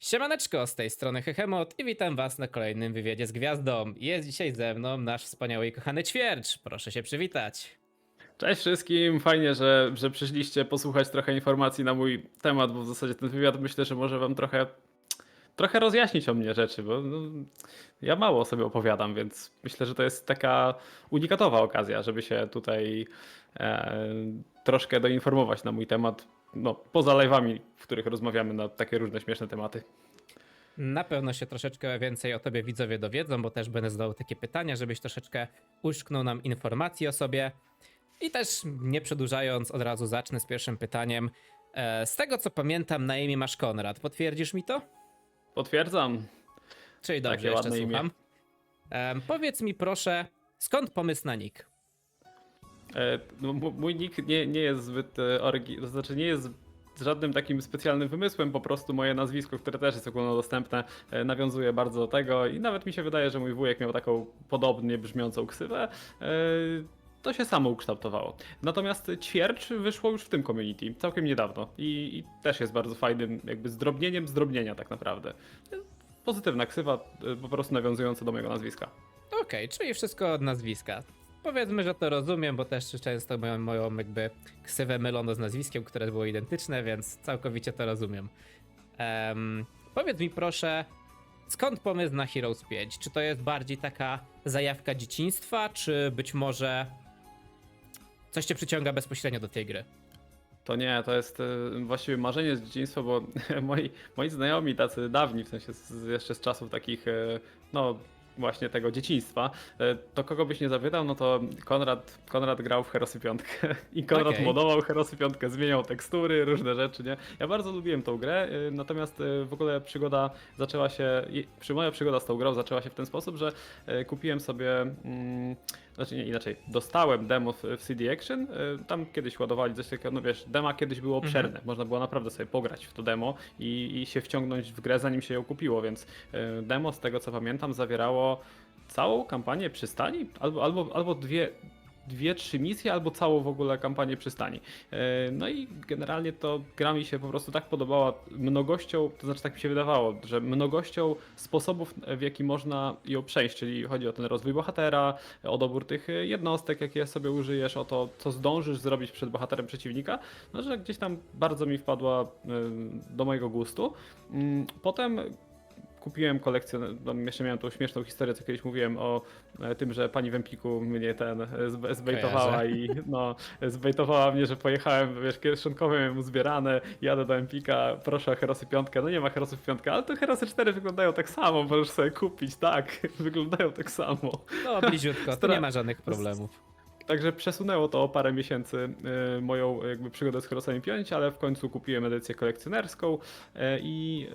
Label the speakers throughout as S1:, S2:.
S1: Siemaneczko, z tej strony Hehemot i witam was na kolejnym wywiadzie z Gwiazdą. Jest dzisiaj ze mną nasz wspaniały i kochany ćwiercz. Proszę się przywitać.
S2: Cześć wszystkim, fajnie, że, że przyszliście posłuchać trochę informacji na mój temat, bo w zasadzie ten wywiad myślę, że może wam trochę, trochę rozjaśnić o mnie rzeczy, bo no, ja mało sobie opowiadam, więc myślę, że to jest taka unikatowa okazja, żeby się tutaj e, troszkę doinformować na mój temat, no poza live'ami, w których rozmawiamy na takie różne śmieszne tematy.
S1: Na pewno się troszeczkę więcej o tobie widzowie dowiedzą, bo też będę zadał takie pytania, żebyś troszeczkę uszknął nam informacji o sobie. I też nie przedłużając, od razu zacznę z pierwszym pytaniem. E, z tego co pamiętam, na imię masz Konrad. Potwierdzisz mi to?
S2: Potwierdzam.
S1: Czyli dobrze,
S2: Takie
S1: jeszcze
S2: ładne imię.
S1: słucham. Em, powiedz mi proszę, skąd pomysł na nick?
S2: E, no, mój nick nie, nie jest zbyt e, orygi... to znaczy nie jest żadnym takim specjalnym wymysłem, po prostu moje nazwisko, które też jest ogólnodostępne, e, nawiązuje bardzo do tego i nawet mi się wydaje, że mój wujek miał taką podobnie brzmiącą ksywę. To się samo ukształtowało. Natomiast ćwiercz wyszło już w tym community całkiem niedawno i, i też jest bardzo fajnym jakby zdrobnieniem zdrobnienia tak naprawdę. Pozytywna ksywa, po prostu nawiązująca do mojego nazwiska.
S1: Okej, czyli wszystko od nazwiska. Powiedzmy, że to rozumiem, bo też często moją, moją jakby ksywę mylono z nazwiskiem, które było identyczne, więc całkowicie to rozumiem. Em, powiedz mi proszę, skąd pomysł na Heroes 5? Czy to jest bardziej taka zajawka dzieciństwa, czy być może coś cię przyciąga bezpośrednio do tej gry?
S2: To nie, to jest e, właściwie marzenie z dzieciństwa, bo moi, moi znajomi, tacy dawni, w sensie z, jeszcze z czasów takich, e, no właśnie tego dzieciństwa, e, to kogo byś nie zapytał, no to Konrad, Konrad grał w Herosy 5 i Konrad
S1: Okej.
S2: modował Herosy 5, zmieniał tekstury, różne rzeczy, nie? Ja bardzo lubiłem tą grę, e, natomiast e, w ogóle przygoda zaczęła się, moja przygoda z tą grą zaczęła się w ten sposób, że kupiłem sobie, mm, znaczy nie, inaczej, dostałem demo w, w CD Action, e, tam kiedyś ładowali coś takiego, no wiesz, dema kiedyś było obszerne, można było naprawdę sobie pograć w to demo i, i się wciągnąć w grę zanim się ją kupiło, więc e, demo z tego co pamiętam zawierało całą kampanię przystani, albo, albo, albo dwie, dwie, trzy misje, albo całą w ogóle kampanię przystani. E, No i generalnie to gra mi się po prostu tak podobała mnogością, to znaczy tak mi się wydawało, że mnogością sposobów, w jaki można ją przejść, czyli chodzi o ten rozwój bohatera, o dobór tych jednostek, jakie sobie użyjesz, o to, co zdążysz zrobić przed bohaterem przeciwnika, no że gdzieś tam bardzo mi wpadła do mojego gustu. Mm, Potem kupiłem kolekcję, no jeszcze miałem tą śmieszną historię, co kiedyś mówiłem o e, tym, że pani w Empiku mnie ten e, zbe- zbejtowała
S1: Kojarzę.
S2: i no, zbejtowała mnie, że pojechałem, wiesz, kieszonkowe miałem uzbierane, jadę do Empika, proszę o Herosy 5, no nie ma Herosów 5, ale to Herosy 4 wyglądają tak samo, możesz sobie kupić, tak, wyglądają tak samo.
S1: No, bliziutko, to nie ma żadnych problemów.
S2: Także przesunęło to o parę miesięcy moją jakby przygodę z Herosami 5, ale w końcu kupiłem edycję kolekcjonerską i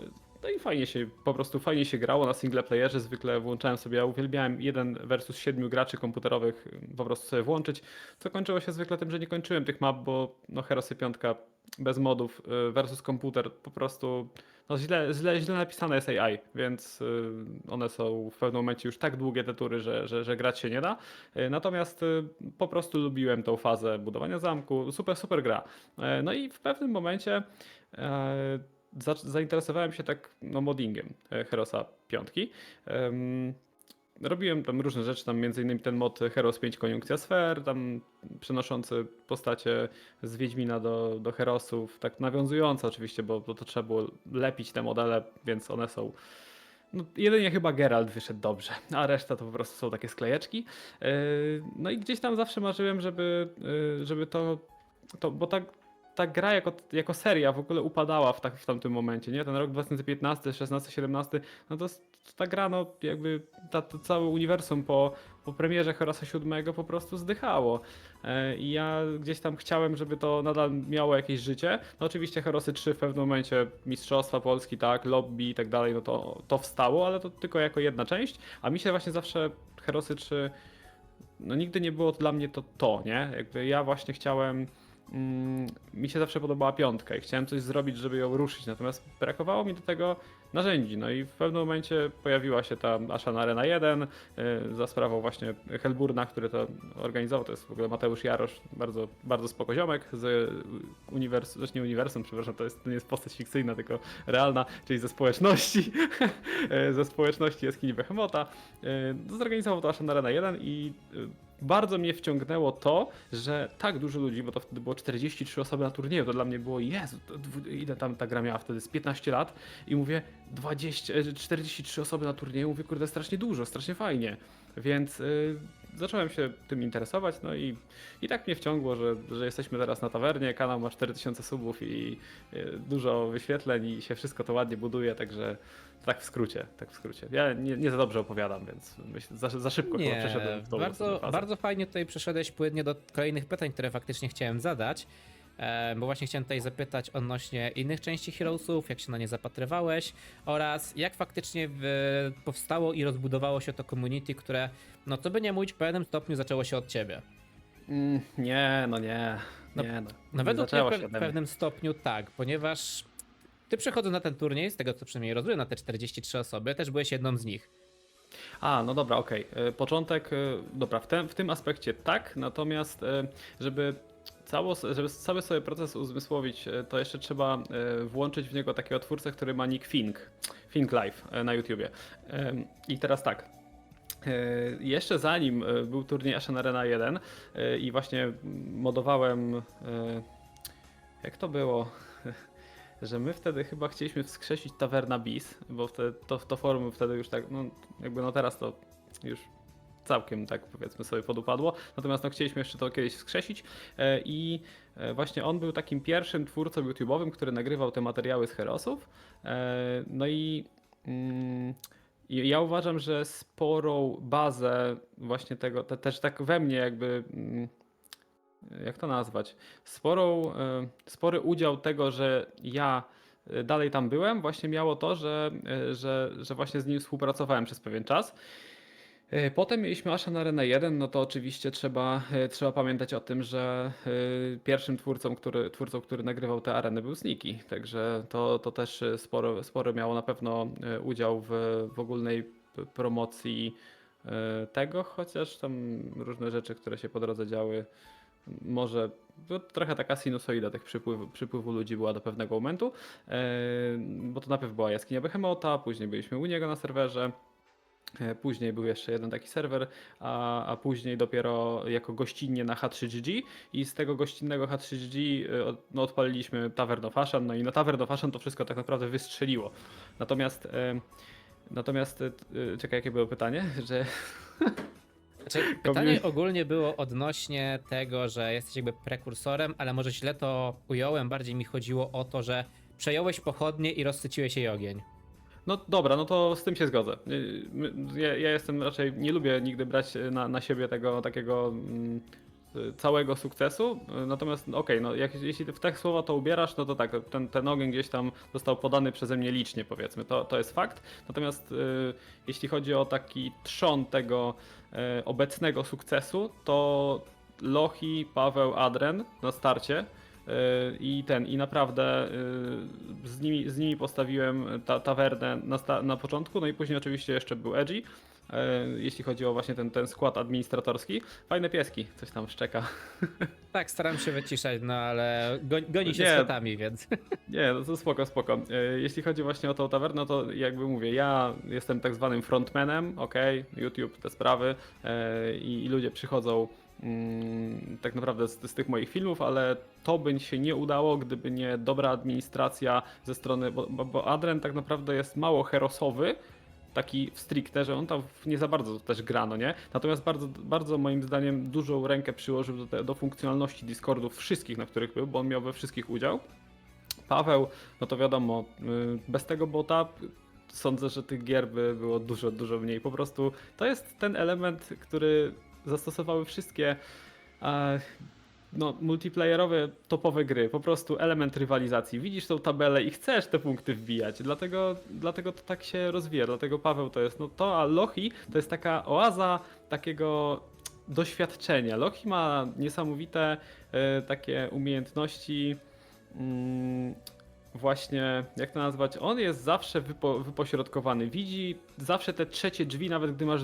S2: no i fajnie się, po prostu fajnie się grało na single playerze, zwykle włączałem sobie, ja uwielbiałem jeden versus siedmiu graczy komputerowych y, po prostu sobie włączyć, co kończyło się zwykle tym, że nie kończyłem tych map, bo no Herosy 5 bez modów y, versus komputer po prostu no źle, źle, źle napisane jest AI, więc y, one są w pewnym momencie już tak długie te tury, że, że, że grać się nie da. Y, Natomiast po prostu lubiłem tą fazę budowania zamku, super, super gra. No i w pewnym momencie zainteresowałem się tak no, moddingiem e, Herosa 5. Em, Robiłem tam różne rzeczy, tam innymi ten mod Heros 5 Koniunkcja Sfer, tam przenoszący postacie z Wiedźmina do, do Herosów, tak nawiązujące oczywiście, bo, bo to trzeba było lepić te modele, więc one są no, jedynie chyba Geralt wyszedł dobrze, a reszta to po prostu są takie sklejeczki. Yy, No i gdzieś tam zawsze marzyłem, żeby, yy, żeby to, to bo tak ta gra jako, jako seria w ogóle upadała w, tak, w tamtym momencie, nie? Ten rok 2015, 16, 17, no to s- ta gra, no jakby ta, to całe uniwersum po, po premierze Herosa 7 po prostu zdychało. E, I ja gdzieś tam chciałem, żeby to nadal miało jakieś życie. No oczywiście Herosy 3 w pewnym momencie Mistrzostwa Polski, tak, lobby i tak dalej, no to, to wstało, ale to tylko jako jedna część. A mi się właśnie zawsze Herosy 3 no nigdy nie było dla mnie to to, nie? Jakby ja właśnie chciałem mm, mi się zawsze podobała piątka i chciałem coś zrobić, żeby ją ruszyć, natomiast brakowało mi do tego narzędzi. No i w pewnym momencie pojawiła się ta Ashan Arena 1 y, za sprawą właśnie Helburna, który to organizował. To jest w ogóle Mateusz Jarosz, bardzo, bardzo spoko ziomek z uniwersum, też nie uniwersum, przepraszam, to, jest, to nie jest postać fikcyjna, tylko realna, czyli ze społeczności, ze społeczności jaskini Behemota. Y, Zorganizował to Ashan Arena 1 i y, bardzo mnie wciągnęło to, że tak dużo ludzi, bo to wtedy było 43 osoby na turnieju, to dla mnie było, Jezu, ile tam ta gra miała wtedy, z 15 lat? I mówię, 20, e, 43 osoby na turnieju, mówię, kurde, strasznie dużo, strasznie fajnie, więc y, zacząłem się tym interesować, no i, i tak mnie wciągło, że, że jesteśmy teraz na tawernie, kanał ma 4000 subów i y, dużo wyświetleń i się wszystko to ładnie buduje, także tak w skrócie, tak w skrócie. Ja nie, nie za dobrze opowiadam, więc myślę, za, za szybko
S1: Nie,
S2: przeszedłem w tą
S1: bardzo, bardzo fajnie tutaj przeszedłeś płynnie do kolejnych pytań, które faktycznie chciałem zadać. E, bo właśnie chciałem tutaj zapytać odnośnie innych części Heroesów, jak się na nie zapatrywałeś oraz jak faktycznie powstało i rozbudowało się to community, które, no co by nie mówić, w pewnym stopniu zaczęło się od ciebie.
S2: Mm, nie, no nie.
S1: No,
S2: nie, no.
S1: No według mnie w pewnym stopniu tak, ponieważ ty przechodząc na ten turniej, z tego co przynajmniej rozumiem, na te 43 osoby, też byłeś jedną z nich.
S2: A, no dobra, okej. E, Początek, e, dobra, w, tym w tym aspekcie tak, natomiast e, żeby, cało, żeby cały sobie proces uzmysłowić, e, to jeszcze trzeba e, włączyć w niego takiego twórcę, który ma nick Fink, Fink Live e, na YouTubie. I teraz tak. Jeszcze zanim był turniej Ashen Arena 1 e, i właśnie modowałem, jak to było, że my wtedy chyba chcieliśmy wskrzesić Taverna Bis, bo wtedy, to, to forum wtedy już tak, no jakby no teraz to już całkiem tak powiedzmy sobie podupadło, natomiast no chcieliśmy jeszcze to kiedyś wskrzesić. E, i e, właśnie on był takim pierwszym twórcą YouTube'owym, który nagrywał te materiały z Herosów, E, no i mm, i ja uważam, że sporą bazę właśnie tego, te, też tak we mnie jakby, mm, jak to nazwać, sporą, spory udział tego, że ja dalej tam byłem, właśnie miało to, że, że, że właśnie z nim współpracowałem przez pewien czas. E, Potem mieliśmy Ashen Arena 1, no to oczywiście trzeba, e, trzeba pamiętać o tym, że e, pierwszym twórcą, który, twórcą, który nagrywał te areny był Sniki, także to, to też sporo, sporo miało na pewno udział w, w ogólnej promocji tego, chociaż tam różne rzeczy, które się po drodze działy, może to trochę taka sinusoida tych przypływu, przypływu ludzi była do pewnego momentu, bo to najpierw była jaskinia Behemota, później byliśmy u niego na serwerze, Później był jeszcze jeden taki serwer, a, a później dopiero jako gościnnie na H3GG i z tego gościnnego H3GG e, od- no, odpaliliśmy Tavern of Ashan, no i na Tavern of Ashan to wszystko tak naprawdę wystrzeliło. Natomiast, e, natomiast e, e, czekaj, jakie było pytanie? Że
S1: Znaczy, pytanie ogólnie było odnośnie tego, że jesteś jakby prekursorem, ale może źle to ująłem. Bardziej mi chodziło o to, że przejąłeś pochodnie i rozsyciłeś jej ogień.
S2: No dobra, no to z tym się zgodzę. Y, Ja, ja jestem raczej, nie lubię nigdy brać na, na siebie tego takiego mm, y, całego sukcesu, y, natomiast no okej, no jak, jeśli w te słowa to ubierasz, no to tak, ten, ten ogień gdzieś tam został podany przeze mnie licznie powiedzmy, to, to jest fakt. Natomiast y, jeśli chodzi o taki trzon tego y, obecnego sukcesu, to Lochi, Paweł, Adren na starcie I ten, i naprawdę yy, z nimi, z nimi postawiłem ta, tawernę na, na początku, no i później oczywiście jeszcze był Edgy, jeśli chodzi o właśnie ten, ten skład administratorski. Fajne pieski, coś tam szczeka.
S1: Tak, staram się wyciszać, no ale go, goni się
S2: Nie.
S1: z kotami, więc.
S2: Nie, no to spoko, spoko. Yy, Jeśli chodzi właśnie o tą tawernę, to jakby mówię, ja jestem tak zwanym frontmanem, ok, YouTube, te sprawy yy, i, i ludzie przychodzą mm, tak naprawdę z, z tych moich filmów, ale to by się nie udało, gdyby nie dobra administracja ze strony, bo, bo, bo Adren tak naprawdę jest mało herosowy, taki stricte, że on tam nie za bardzo też gra, no nie? Natomiast bardzo, bardzo moim zdaniem dużą rękę przyłożył do, te, do funkcjonalności Discordów wszystkich, na których był, bo on miał we wszystkich udział. Paweł, no to wiadomo, y, bez tego bota sądzę, że tych gier by było dużo, dużo mniej. Po prostu to jest ten element, który zastosowały wszystkie e, no, multiplayerowe, topowe gry. Po prostu element rywalizacji. Widzisz tą tabelę i chcesz te punkty wbijać. Dlatego, dlatego to tak się rozwija. Dlatego Paweł to jest no to, a Lochi to jest taka oaza takiego doświadczenie. Loki ma niesamowite e, takie umiejętności. Mm, właśnie, jak to nazwać? On jest zawsze wypo, wypośrodkowany. Widzi zawsze te trzecie drzwi, nawet gdy masz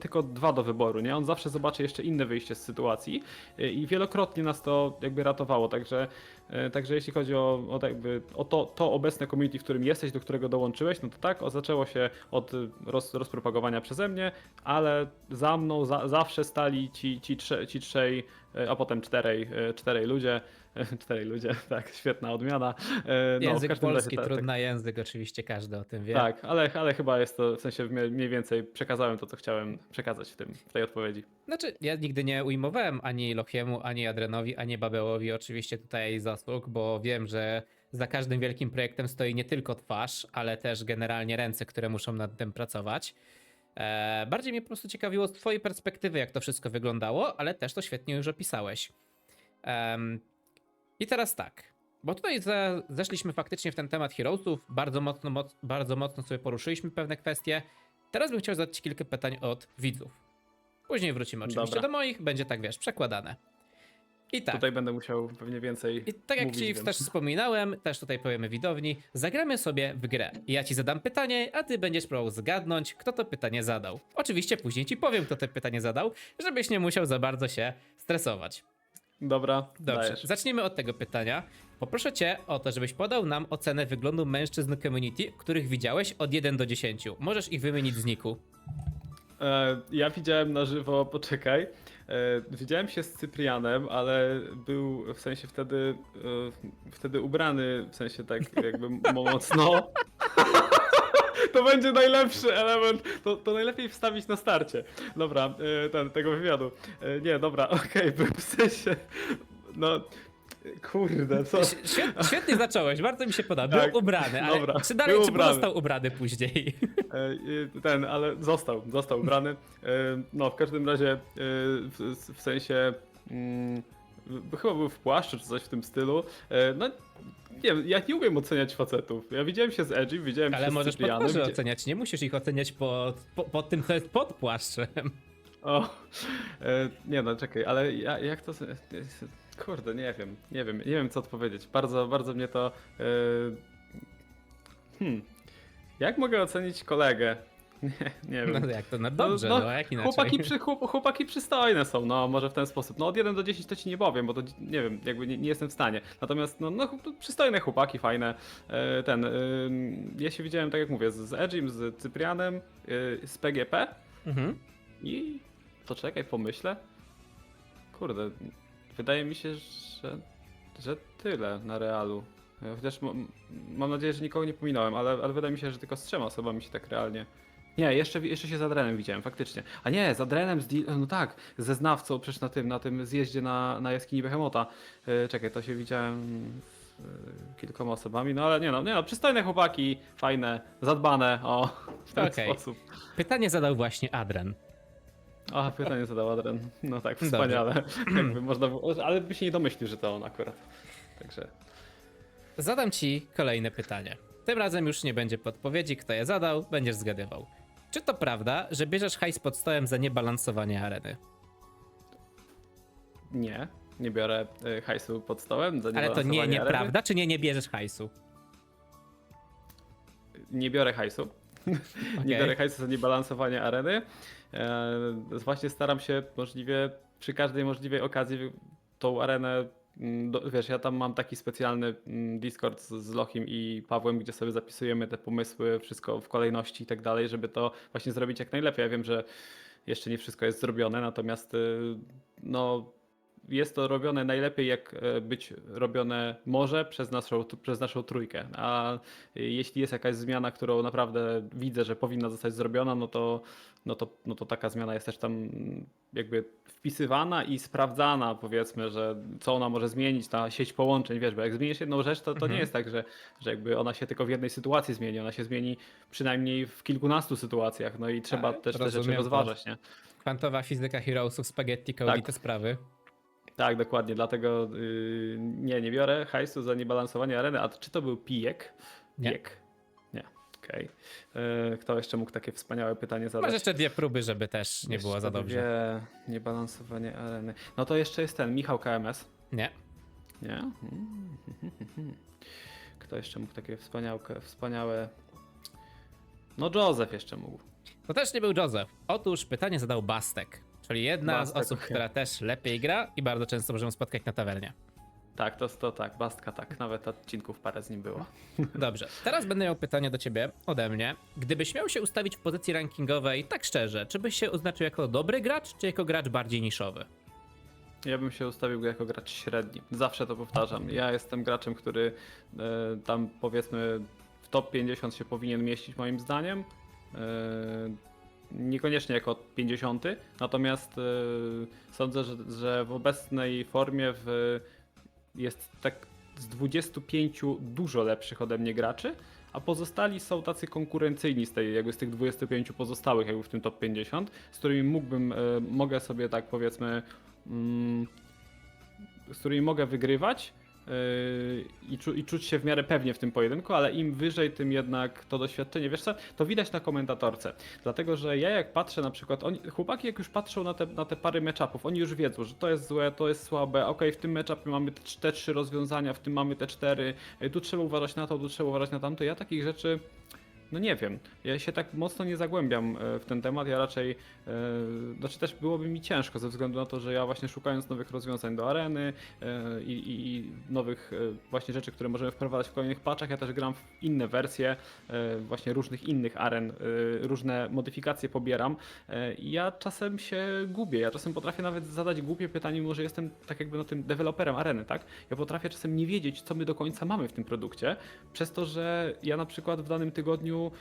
S2: tylko dwa do wyboru, nie? On zawsze zobaczy jeszcze inne wyjście z sytuacji e, i wielokrotnie nas to jakby ratowało. Także, e, także jeśli chodzi o, o, tak jakby, o to, to obecne community, w którym jesteś, do którego dołączyłeś, no to tak, o, zaczęło się od y, roz, rozpropagowania przeze mnie, ale za mną za, zawsze stali ci, ci, trze, ci trzej, a potem czterej, e, czterej ludzie. Czterej ludzie, tak, świetna odmiana. E, no,
S1: Język
S2: każdym razie
S1: polski,
S2: ta- tak-
S1: trudny język, oczywiście każdy o tym wie.
S2: tak, ale, ale chyba jest to, w sensie mniej więcej przekazałem to, co chciałem przekazać w, tym, w tej odpowiedzi.
S1: Znaczy, ja nigdy nie ujmowałem ani Lochiemu, ani Adrenowi, ani Babełowi oczywiście tutaj zasług, bo wiem, że za każdym wielkim projektem stoi nie tylko twarz, ale też generalnie ręce, które muszą nad tym pracować. E, bardziej mnie po prostu ciekawiło z twojej perspektywy, jak to wszystko wyglądało, ale też to świetnie już opisałeś. I teraz tak, bo tutaj zeszliśmy faktycznie w ten temat Heroesów, bardzo mocno, moc, bardzo mocno sobie poruszyliśmy pewne kwestie. Teraz bym chciał zadać ci kilka pytań od widzów. Później wrócimy oczywiście
S2: Dobra.
S1: do moich, będzie tak wiesz, przekładane. I tak.
S2: Tutaj będę musiał pewnie więcej.
S1: I tak jak
S2: mówić,
S1: ci
S2: więc-
S1: też wspominałem, też tutaj powiemy widowni, zagramy sobie w grę. Ja ci zadam pytanie, a ty będziesz próbował zgadnąć, kto to pytanie zadał. Oczywiście później ci powiem, kto to pytanie zadał, żebyś nie musiał za bardzo się stresować.
S2: Dobra,
S1: Dobrze,
S2: dajesz.
S1: zacznijmy od tego pytania. Poproszę cię o to, żebyś podał nam ocenę wyglądu mężczyzn community, których widziałeś od 1 do 10. Możesz ich wymienić z niku.
S2: E, ja widziałem na żywo, poczekaj. E, widziałem się z Cyprianem, ale był w sensie wtedy, e, wtedy ubrany, w sensie tak jakby mo- mocno. To będzie najlepszy element. To, to najlepiej wstawić na starcie. Dobra, e, ten, tego wywiadu. Nie, dobra, okej, był w sensie. No. Kurde, co?
S1: Ś- Świet, świetnie zacząłeś, bardzo mi się podoba. Był
S2: Tak,
S1: ubrany, ale
S2: dobra,
S1: czy dalej
S2: był
S1: czy
S2: ubrany.
S1: pozostał ubrany później?
S2: E, Ten, ale został, został ubrany. E, No, w każdym razie, e, w, w sensie, mm, w- chyba był w płaszczu czy coś w tym stylu. E, No, nie wiem, ja nie umiem oceniać facetów. Ja widziałem się z Edgy, widziałem
S1: Ale
S2: się
S1: możesz
S2: z
S1: po
S2: Cyprianem.
S1: twarzy
S2: widzi-
S1: oceniać, nie musisz ich oceniać po, po, po tym, co jest pod płaszczem.
S2: O, e, nie no, czekaj, ale ja, jak to... z- Kurde, nie wiem, nie wiem, nie wiem co odpowiedzieć. Bardzo, bardzo mnie to... e, Hmm. Jak mogę ocenić kolegę? Nie, nie wiem.
S1: No jak to, no dobrze, no, jak inaczej.
S2: Chłopaki, przy, chłop, chłopaki przystojne są, no może w ten sposób. No od 1 do 10 to ci nie powiem, bo to nie wiem, jakby nie, nie jestem w stanie. Natomiast no, no przystojne chłopaki, fajne. E, ten, e, ja się widziałem, tak jak mówię, z, z Edgim, z Cyprianem, e, z PGP
S1: Mhm.
S2: i to czekaj, pomyślę. Kurde, wydaje mi się, że, że tyle na realu. Chociaż mam, nadzieję, że nikogo nie pominąłem, ale, ale wydaje mi się, że tylko z trzema osobami się tak realnie. Nie, jeszcze, jeszcze się z Adrenem widziałem, faktycznie. A nie, z Adrenem, z no tak, ze znawcą przecież na tym, na tym zjeździe na, na jaskini Behemota. E, czekaj, to się widziałem z e, kilkoma osobami, no ale nie no, nie no, przystojne chłopaki, fajne, zadbane, o, w ten
S1: Okej.
S2: sposób.
S1: Pytanie zadał właśnie Adren.
S2: A, pytanie zadał Adren. No tak, wspaniale. Jakby można było, ale by się nie domyślił, że to on akurat. Także.
S1: Zadam ci kolejne pytanie. Tym razem już nie będzie podpowiedzi, kto je zadał, będziesz zgadywał. Czy to prawda, że bierzesz hajs pod stołem za niebalansowanie areny?
S2: Nie, nie biorę y, hajsu pod stołem. Za
S1: Ale to nie,
S2: niebalansowanie areny.
S1: nieprawda, czy nie, nie bierzesz hajsu?
S2: Nie biorę hajsu. Nie
S1: Okej.
S2: biorę hajsu za niebalansowanie areny. E, właśnie staram się możliwie przy każdej możliwej okazji tą arenę. mm, Do, wiesz, ja tam mam taki specjalny mm, Discord z, z Lochim i Pawłem, gdzie sobie zapisujemy te pomysły, wszystko w kolejności i tak dalej, żeby to właśnie zrobić jak najlepiej. Ja wiem, że jeszcze nie wszystko jest zrobione, natomiast y, no, jest to robione najlepiej, jak e, być robione może przez naszą, przez naszą trójkę. A jeśli jest jakaś zmiana, którą naprawdę widzę, że powinna zostać zrobiona, no to, no to, no to taka zmiana jest też tam jakby wpisywana i sprawdzana, powiedzmy, że co ona może zmienić, ta sieć połączeń, wiesz, bo jak zmienisz jedną rzecz, to, to
S1: Mhm.
S2: nie jest tak, że, że jakby ona się tylko w jednej sytuacji zmieni, ona się zmieni przynajmniej w kilkunastu sytuacjach, no i trzeba
S1: Tak,
S2: też te rzeczy rozważać, nie?
S1: Kwantowa fizyka Heroesów, spaghetti, code i
S2: Tak.
S1: te sprawy.
S2: Tak, dokładnie, dlatego yy, nie, nie biorę hajsu za niebalansowanie areny. A czy to był pijek?
S1: Nie.
S2: Pijek. Nie, okej. Okej. E, Kto jeszcze mógł takie wspaniałe pytanie zadać?
S1: Masz jeszcze dwie próby, żeby też nie było
S2: Jeszcze
S1: za dobrze.
S2: Dwie, niebalansowanie areny. No to jeszcze jest ten, Michał KMS.
S1: Nie.
S2: Nie? Mm. Kto jeszcze mógł takie wspaniałe, wspaniałe... No Joseph jeszcze mógł.
S1: To też nie był Joseph. Otóż pytanie zadał Bastek, czyli jedna
S2: Bastek,
S1: z osób, która też lepiej gra i bardzo często możemy spotkać na tawernie.
S2: Tak, to, to tak, Bastka tak. Nawet odcinków parę z nim było.
S1: Dobrze, teraz będę miał pytanie do ciebie ode mnie. Gdybyś miał się ustawić w pozycji rankingowej, tak szczerze, czy byś się oznaczył jako dobry gracz, czy jako gracz bardziej niszowy?
S2: Ja bym się ustawił jako gracz średni. Zawsze to powtarzam. Ja jestem graczem, który e, tam powiedzmy w top 50 się powinien mieścić moim zdaniem. E, niekoniecznie jako 50, natomiast e, sądzę, że, że w obecnej formie w, jest tak z 25 dużo lepszych ode mnie graczy, a pozostali są tacy konkurencyjni z, tej, jakby z tych 25 pozostałych jakby w tym top 50, z którymi mógłbym, e, mogę sobie tak powiedzmy mm, z którymi mogę wygrywać i, czu, i czuć się w miarę pewnie w tym pojedynku, ale im wyżej, tym jednak to doświadczenie, wiesz co, to widać na komentatorce. Dlatego, że ja jak patrzę na przykład, oni, chłopaki jak już patrzą na te, na te pary matchupów, oni już wiedzą, że to jest złe, to jest słabe, ok, w tym matchupie mamy te, te trzy rozwiązania, w tym mamy te cztery, yy, tu trzeba uważać na to, tu trzeba uważać na tamto, ja takich rzeczy no nie wiem, ja się tak mocno nie zagłębiam e, w ten temat, ja raczej, e, znaczy też byłoby mi ciężko ze względu na to, że ja właśnie szukając nowych rozwiązań do areny e, i, i, i nowych właśnie rzeczy, które możemy wprowadzać w kolejnych patchach, ja też gram w inne wersje właśnie różnych innych aren, różne modyfikacje pobieram. I ja czasem się gubię, ja czasem potrafię nawet zadać głupie pytanie, mimo że jestem tak jakby no tym deweloperem areny, tak? Ja potrafię czasem nie wiedzieć, co my do końca mamy w tym produkcie, przez to, że ja na przykład w danym tygodniu no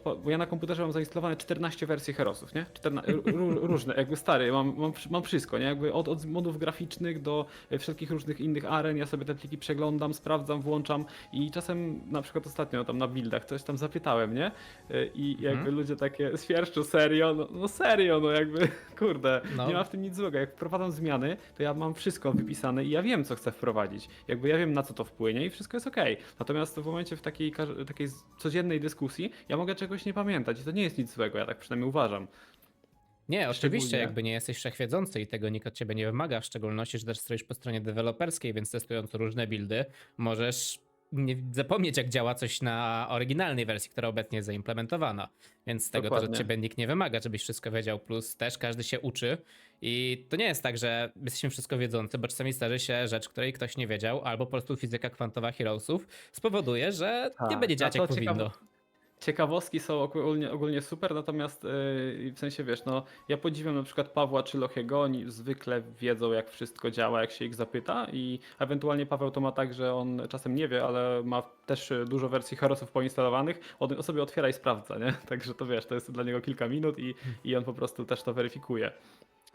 S2: bo ja na komputerze mam zainstalowane 14 wersji Herosów, nie? 14, ró- różne, jakby stary, mam, mam, mam wszystko, nie? Jakby od, od modów graficznych do e, wszelkich różnych innych aren, ja sobie te pliki przeglądam, sprawdzam, włączam i czasem na przykład ostatnio tam na buildach coś tam zapytałem, nie? E, I jakby
S1: Mhm.
S2: ludzie takie świerszczą, serio? No, no serio, no jakby, kurde,
S1: No.
S2: nie ma w tym nic złego. Jak wprowadzam zmiany, to ja mam wszystko wypisane i ja wiem, co chcę wprowadzić. Jakby ja wiem, na co to wpłynie i wszystko jest okej. Natomiast w momencie w takiej, takiej codziennej dyskusji, ja mogę czegoś nie pamiętać i to nie jest nic złego, ja tak przynajmniej uważam.
S1: Nie, oczywiście, jakby nie jesteś wszechwiedzący i tego nikt od ciebie nie wymaga, w szczególności, że też stoisz po stronie deweloperskiej, więc testując różne buildy, możesz nie zapomnieć, jak działa coś na oryginalnej wersji, która obecnie jest zaimplementowana. Więc tego też od
S2: Dokładnie.
S1: ciebie nikt nie wymaga, żebyś wszystko wiedział, plus też każdy się uczy. I to nie jest tak, że jesteśmy wszystko wiedzący, bo czasami zdarzy się rzecz, której ktoś nie wiedział, albo po prostu fizyka kwantowa Heroesów spowoduje, że nie
S2: Tak,
S1: będzie
S2: a
S1: działać jak powinno.
S2: ciekawe- Ciekawostki są ogólnie, ogólnie super, natomiast yy, w sensie wiesz, no ja podziwiam na przykład Pawła czy Lochiego, oni zwykle wiedzą jak wszystko działa, jak się ich zapyta i ewentualnie Paweł to ma tak, że on czasem nie wie, ale ma też y, dużo wersji Herosów poinstalowanych, on sobie otwiera i sprawdza, nie? Także to wiesz, to jest dla niego kilka minut i, i on po prostu też to weryfikuje.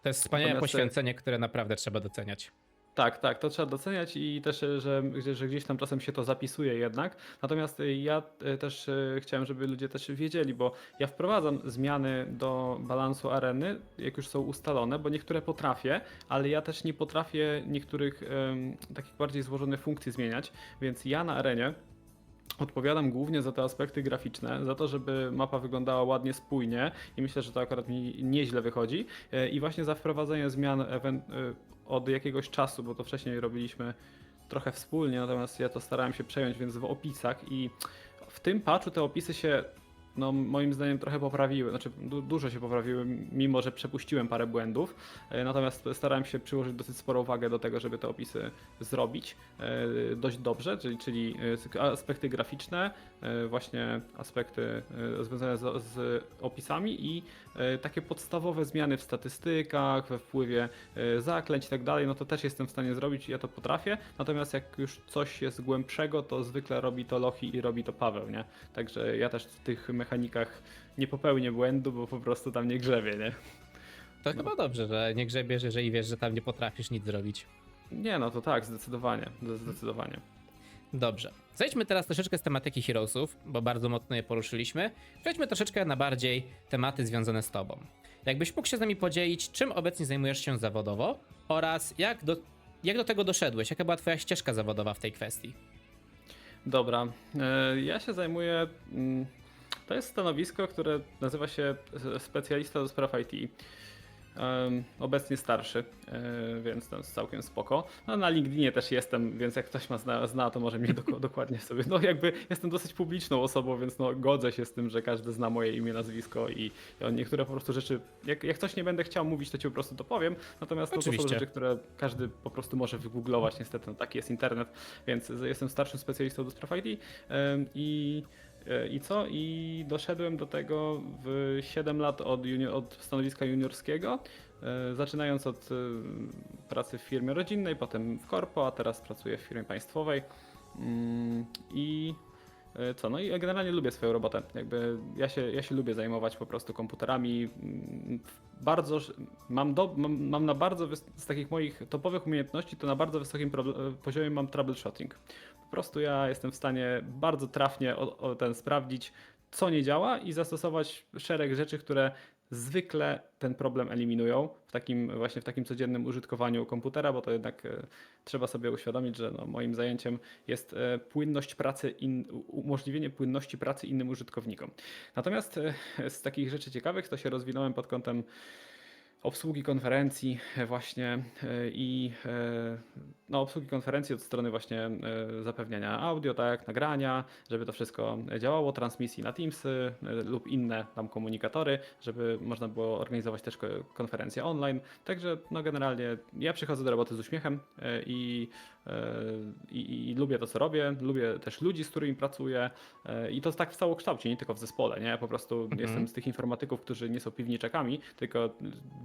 S1: To jest wspaniałe
S2: Natomiast-
S1: poświęcenie, które naprawdę trzeba doceniać.
S2: Tak, tak, to trzeba doceniać i też, e, że, że- gdzieś tam czasem się to zapisuje jednak. Natomiast e, ja e, też chciałem, żeby ludzie też wiedzieli, bo ja wprowadzam zmiany do balansu areny, jak już są ustalone, bo niektóre potrafię, ale ja też nie potrafię niektórych em, takich bardziej złożonych funkcji zmieniać, więc ja na arenie Odpowiadam głównie za te aspekty graficzne, za to, żeby mapa wyglądała ładnie, spójnie i myślę, że to akurat mi nieźle wychodzi. E, I właśnie za wprowadzenie zmian e, od jakiegoś czasu, bo to wcześniej robiliśmy trochę wspólnie, natomiast ja to starałem się przejąć, więc w opisach i w tym patchu te opisy się no, moim zdaniem trochę poprawiły, znaczy du- dużo się poprawiły, mimo że przepuściłem parę błędów, E, natomiast starałem się przyłożyć dosyć sporą wagę do tego, żeby te opisy zrobić e, dość dobrze, czyli, czyli e, aspekty graficzne, właśnie aspekty związane z, z opisami i takie podstawowe zmiany w statystykach, we wpływie zaklęć i tak dalej, no to też jestem w stanie zrobić ja to potrafię, natomiast jak już coś jest głębszego, to zwykle robi to Lochi i robi to Paweł, nie? Także ja też w tych mechanikach nie popełnię błędu, bo po prostu tam nie grzebię, nie?
S1: To chyba dobrze, że nie grzebiesz, jeżeli wiesz, że tam nie potrafisz nic zrobić.
S2: Nie, no to tak, zdecydowanie, zdecydowanie.
S1: Dobrze. Zejdźmy teraz troszeczkę z tematyki Heroesów, bo bardzo mocno je poruszyliśmy. Przejdźmy troszeczkę na bardziej tematy związane z tobą. Jakbyś mógł się z nami podzielić, czym obecnie zajmujesz się zawodowo oraz jak do, jak do tego doszedłeś? Jaka była twoja ścieżka zawodowa w tej kwestii?
S2: Dobra, e, ja się zajmuję. To jest stanowisko, które nazywa się e, specjalista do spraw IT. Em, obecnie starszy, e, więc to jest całkiem spoko. No, na LinkedInie też jestem, więc jak ktoś ma zna, zna to może mnie doko- dokładnie sobie. No jakby jestem dosyć publiczną osobą, więc no godzę się z tym, że każdy zna moje imię, nazwisko i, i niektóre po prostu rzeczy, jak, jak coś nie będę chciał mówić, to ci po prostu to powiem. Natomiast no, to są rzeczy, które każdy po prostu może wygooglować, niestety, no, taki jest internet, więc jestem starszym specjalistą do spraw IT em, i I co? I doszedłem do tego w 7 lat od, junior, od stanowiska juniorskiego, e, zaczynając od e, pracy w firmie rodzinnej, potem w korpo, a teraz pracuję w firmie państwowej. Mm, I e, co? No i generalnie lubię swoją robotę. Jakby ja się, ja się lubię zajmować po prostu komputerami. Mm, Bardzo mam, do, mam, mam na bardzo z takich moich topowych umiejętności, to na bardzo wysokim poziomie mam troubleshooting. Po prostu ja jestem w stanie bardzo trafnie o, o ten sprawdzić, co nie działa i zastosować szereg rzeczy, które zwykle ten problem eliminują w takim właśnie w takim codziennym użytkowaniu komputera, bo to jednak e, trzeba sobie uświadomić, że no, moim zajęciem jest e, płynność pracy, in, umożliwienie płynności pracy innym użytkownikom. Natomiast e, z takich rzeczy ciekawych to się rozwinąłem pod kątem obsługi konferencji właśnie i no, obsługi konferencji od strony właśnie e, zapewniania audio, tak, nagrania, żeby to wszystko działało, transmisji na Teamsy e, lub inne tam komunikatory, żeby można było organizować też ko- konferencje online. Także no generalnie ja przychodzę do roboty z uśmiechem e, i, i, i lubię to, co robię, lubię też ludzi, z którymi pracuję i to tak w całokształcie, nie tylko w zespole, nie? Po prostu jestem z tych informatyków, którzy nie są piwniczakami, tylko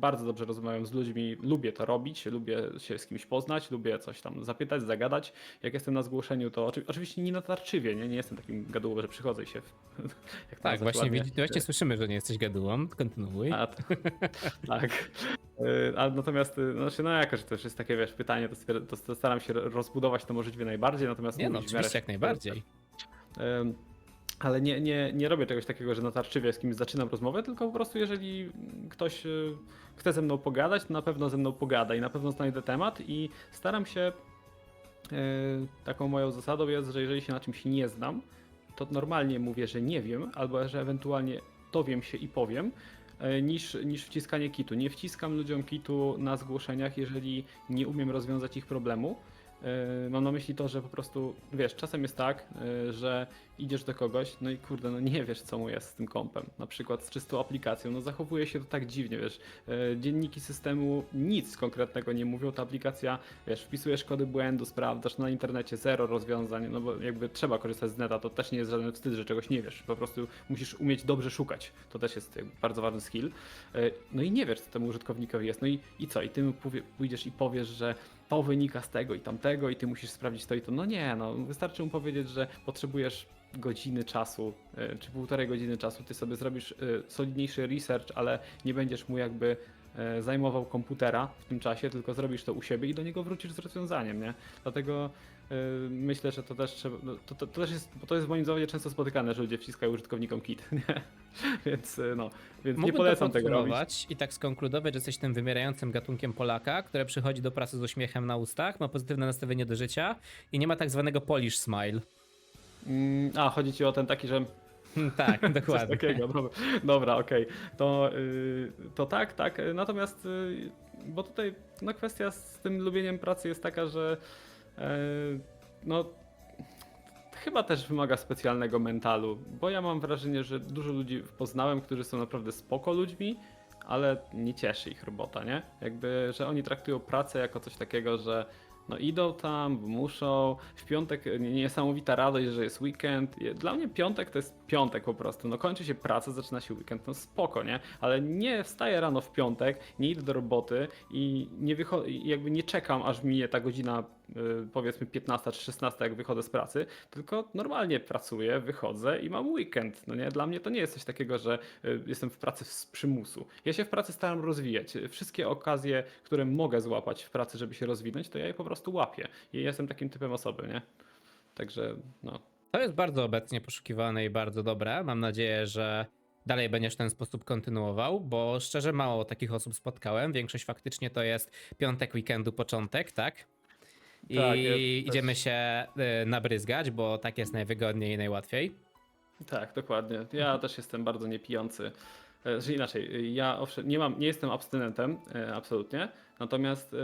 S2: bardzo dobrze rozmawiam z ludźmi, lubię to robić, lubię się z kimś poznać, lubię coś tam zapytać, zagadać. Jak jestem na zgłoszeniu, to oczy, oczywiście nie natarczywie, nie? nie jestem takim gadułą, że przychodzę i się... Jak
S1: Tak, właśnie, widzi- właśnie słyszymy, że nie jesteś gadułą. Kontynuuj.
S2: A, tak. Y, A natomiast, y, no, znaczy, no jako, że to już jest takie, wiesz, pytanie, to, to, staram się rozbudować to możliwie najbardziej, natomiast
S1: Nie no, oczywiście jak najbardziej.
S2: Ale nie, nie, nie robię czegoś takiego, że natarczywie z kimś zaczynam rozmowę, tylko po prostu jeżeli ktoś y, chce ze mną pogadać, to na pewno ze mną pogada i na pewno znajdę temat i staram się, y, taką moją zasadą jest, że jeżeli się na czymś nie znam, to normalnie mówię, że nie wiem, albo że ewentualnie dowiem się i powiem, y, niż, niż wciskanie kitu. Nie wciskam ludziom kitu na zgłoszeniach, jeżeli nie umiem rozwiązać ich problemu. Yy, Mam na myśli to, że po prostu, wiesz, czasem jest tak, yy, że idziesz do kogoś, no i kurde, no nie wiesz, co mu jest z tym kompem. Na przykład z czystą aplikacją, no zachowuje się to tak dziwnie, wiesz. Yy, Dzienniki systemu nic konkretnego nie mówią, ta aplikacja, wiesz, wpisujesz kody błędu, sprawdzasz na internecie zero rozwiązań, no bo jakby trzeba korzystać z neta, to też nie jest żaden wstyd, że czegoś nie wiesz. Po prostu musisz umieć dobrze szukać. To też jest bardzo ważny skill. No i nie wiesz, co temu użytkownikowi jest. No i, i co? I ty mu pójdziesz i powiesz, że to wynika z tego i tamtego i ty musisz sprawdzić to i to. No nie, no wystarczy mu powiedzieć, że potrzebujesz godziny czasu, y, czy półtorej godziny czasu, ty sobie zrobisz y, solidniejszy research, ale nie będziesz mu jakby y, zajmował komputera w tym czasie, tylko zrobisz to u siebie i do niego wrócisz z rozwiązaniem, nie? Dlatego myślę, że to też trzeba, no, to, to, to też jest, bo to jest w moim zawodzie często spotykane, że ludzie wciskają użytkownikom kit, nie? Więc y, no, więc nie
S1: Mógłbym
S2: polecam
S1: to
S2: tego robić.
S1: i tak skonkludować, że jesteś tym wymierającym gatunkiem Polaka, które przychodzi do pracy z uśmiechem na ustach, ma pozytywne nastawienie do życia i nie ma tak zwanego Polish smile.
S2: Mm, a, chodzi ci o ten taki, że
S1: tak,
S2: Coś
S1: dokładnie.
S2: takiego, dobra, dobra okej. To, y, to tak, tak. Natomiast, y, bo tutaj no, kwestia z tym lubieniem pracy jest taka, że no chyba też wymaga specjalnego mentalu, bo ja mam wrażenie, że dużo ludzi poznałem, którzy są naprawdę spoko ludźmi, ale nie cieszy ich robota, nie? Jakby, że oni traktują pracę jako coś takiego, że no idą tam, muszą. W piątek nie- niesamowita radość, że jest weekend. Dla mnie piątek to jest piątek po prostu. No kończy się praca, zaczyna się weekend, no spoko, nie? Ale nie wstaję rano w piątek, nie idę do roboty i nie wycho- jakby nie czekam, aż minie ta godzina powiedzmy 15 czy 16, jak wychodzę z pracy, tylko normalnie pracuję, wychodzę i mam weekend. No nie? Dla mnie to nie jest coś takiego, że y, jestem w pracy z przymusu. Ja się w pracy staram rozwijać. Wszystkie okazje, które mogę złapać w pracy, żeby się rozwinąć, to ja je po prostu łapię. I jestem takim typem osoby, nie? Także no.
S1: To jest bardzo obecnie poszukiwane i bardzo dobre. Mam nadzieję, że dalej będziesz ten sposób kontynuował, bo szczerze mało takich osób spotkałem. Większość faktycznie to jest piątek weekendu, początek, tak? I
S2: Tak, ja też-
S1: idziemy się y, nabryzgać, bo tak jest najwygodniej i najłatwiej.
S2: Tak, dokładnie. Ja też jestem bardzo niepijący. E, inaczej, y, ja owszem, nie, mam, nie jestem abstynentem, e, absolutnie. Natomiast e,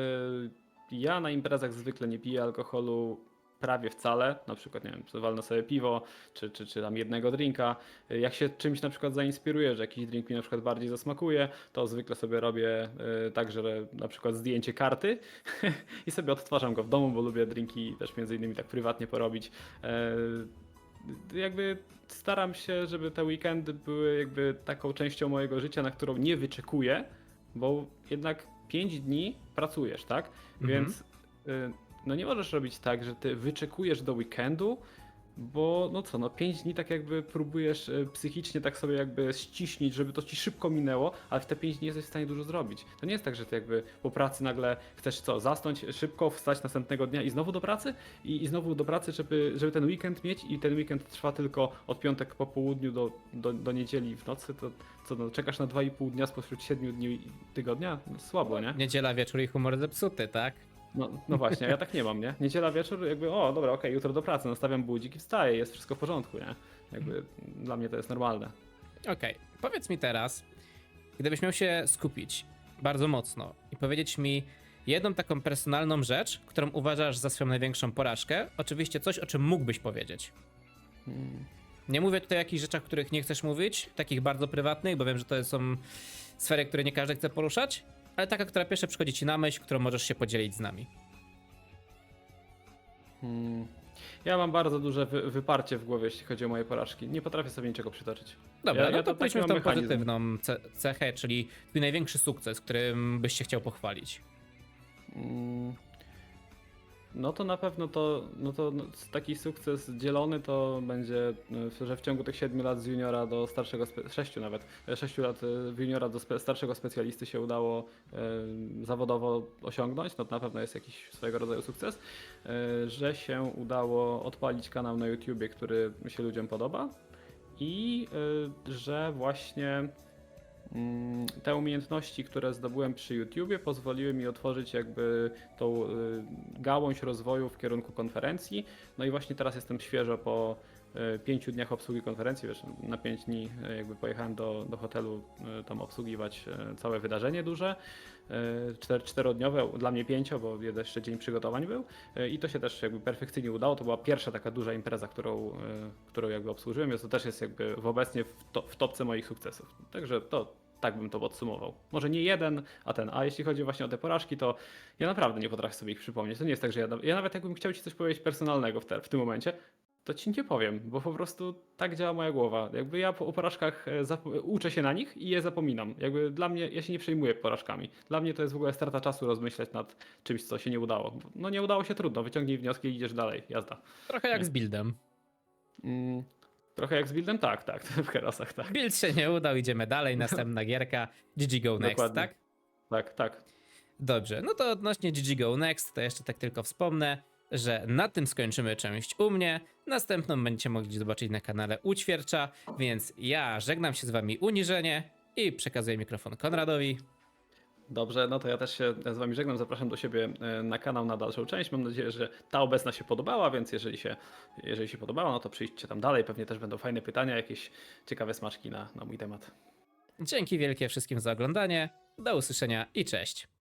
S2: ja na imprezach zwykle nie piję alkoholu prawie wcale. Na przykład, nie wiem, walnę sobie piwo, czy, czy, czy tam jednego drinka. Jak się czymś na przykład zainspiruję, że jakiś drink mi na przykład bardziej zasmakuje, to zwykle sobie robię e, tak, że na przykład zdjęcie karty i sobie odtwarzam go w domu, bo lubię drinki też między innymi tak prywatnie porobić. E, jakby staram się, żeby te weekendy były jakby taką częścią mojego życia, na którą nie wyczekuję, bo jednak 5 dni pracujesz, tak?
S1: Mhm.
S2: Więc y, no nie możesz robić tak, że ty wyczekujesz do weekendu, bo no co, no 5 dni tak jakby próbujesz y, psychicznie tak sobie jakby ściśnić, żeby to ci szybko minęło, ale w te 5 dni jesteś w stanie dużo zrobić. To nie jest tak, że ty jakby po pracy nagle chcesz co, zasnąć szybko, wstać następnego dnia i znowu do pracy i, i znowu do pracy, żeby, żeby ten weekend mieć i ten weekend trwa tylko od piątek po południu do, do, do niedzieli w nocy, to co, no, czekasz na 2,5 dnia spośród 7 dni tygodnia? No, słabo, nie?
S1: Niedziela wieczór i humor zepsuty, tak?
S2: No, no właśnie, ja tak nie mam, nie? Niedziela wieczór, jakby, o, dobra, okej, jutro do pracy, nastawiam budzik i wstaję, jest wszystko w porządku, nie? Jakby dla mnie to jest normalne.
S1: Okej, powiedz mi teraz, gdybyś miał się skupić bardzo mocno i powiedzieć mi jedną taką personalną rzecz, którą uważasz za swoją największą porażkę, oczywiście coś, o czym mógłbyś powiedzieć. Nie mówię tutaj o jakichś rzeczach, których nie chcesz mówić, takich bardzo prywatnych, bo wiem, że to są sfery, które nie każdy chce poruszać, ale taka, która pierwsza przychodzi ci na myśl, którą możesz się podzielić z nami.
S2: Hmm. Ja mam bardzo duże wy, wyparcie w głowie, jeśli chodzi o moje porażki. Nie potrafię sobie niczego przytoczyć.
S1: Dobra,
S2: Ja-
S1: no
S2: ja
S1: to
S2: to
S1: pójdźmy w tą
S2: mechanizm.
S1: pozytywną ce- cechę, czyli twój największy sukces, którym byś się chciał pochwalić.
S2: Mm. No to na pewno to, no to no, taki sukces dzielony to będzie, y, że w ciągu tych 7 lat z juniora do starszego, spe- 6 nawet, 6 lat y, w juniora do spe- starszego specjalisty się udało zawodowo osiągnąć, no to na pewno jest jakiś swego rodzaju sukces, że się udało odpalić kanał na YouTubie, który się ludziom podoba i że właśnie Te umiejętności, które zdobyłem przy YouTubie, pozwoliły mi otworzyć jakby tą y, gałąź rozwoju w kierunku konferencji. No i właśnie teraz jestem świeżo po y, pięciu dniach obsługi konferencji, wiesz, na pięć dni y, jakby pojechałem do, do hotelu tam obsługiwać całe wydarzenie duże, y, czter, czterodniowe, dla mnie pięcio, bo jeden jeszcze dzień przygotowań był y, i to się też jakby perfekcyjnie udało. To była pierwsza taka duża impreza, którą, y, którą jakby obsłużyłem, więc to też jest jakby obecnie w, to, w topce moich sukcesów. Także to tak bym to podsumował. Może nie jeden, a ten. A jeśli chodzi właśnie o te porażki, to ja naprawdę nie potrafię sobie ich przypomnieć. To nie jest tak, że ja, ja nawet jakbym chciał ci coś powiedzieć personalnego w, te, w tym momencie, to ci nie powiem, bo po prostu tak działa moja głowa. Jakby ja po, o porażkach e, uczę się na nich i je zapominam. Jakby dla mnie, ja się nie przejmuję porażkami. Dla mnie to jest w ogóle strata czasu rozmyślać nad czymś, co się nie udało. No nie udało się, trudno. Wyciągnij wnioski i idziesz dalej. Jazda.
S1: Trochę jak
S2: Nie.
S1: z buildem.
S2: Mm, trochę jak z buildem? Tak, tak. W herosach, tak.
S1: Build się nie udał, idziemy dalej, następna gierka. GG Go Next,
S2: Dokładnie.
S1: tak?
S2: Tak, tak.
S1: Dobrze, no to odnośnie GG Go Next, to jeszcze tak tylko wspomnę, że na tym skończymy część u mnie. Następną będziecie mogli zobaczyć na kanale Ućwiercza, więc ja żegnam się z wami uniżenie i przekazuję mikrofon Konradowi.
S2: Dobrze, no to ja też się z Wami żegnam. Zapraszam do siebie e, na kanał na dalszą część. Mam nadzieję, że ta obecna się podobała, więc jeżeli się, jeżeli się podobała, no to przyjdźcie tam dalej. Pewnie też będą fajne pytania, jakieś ciekawe smaczki na, na mój temat.
S1: Dzięki wielkie wszystkim za oglądanie. Do usłyszenia i cześć.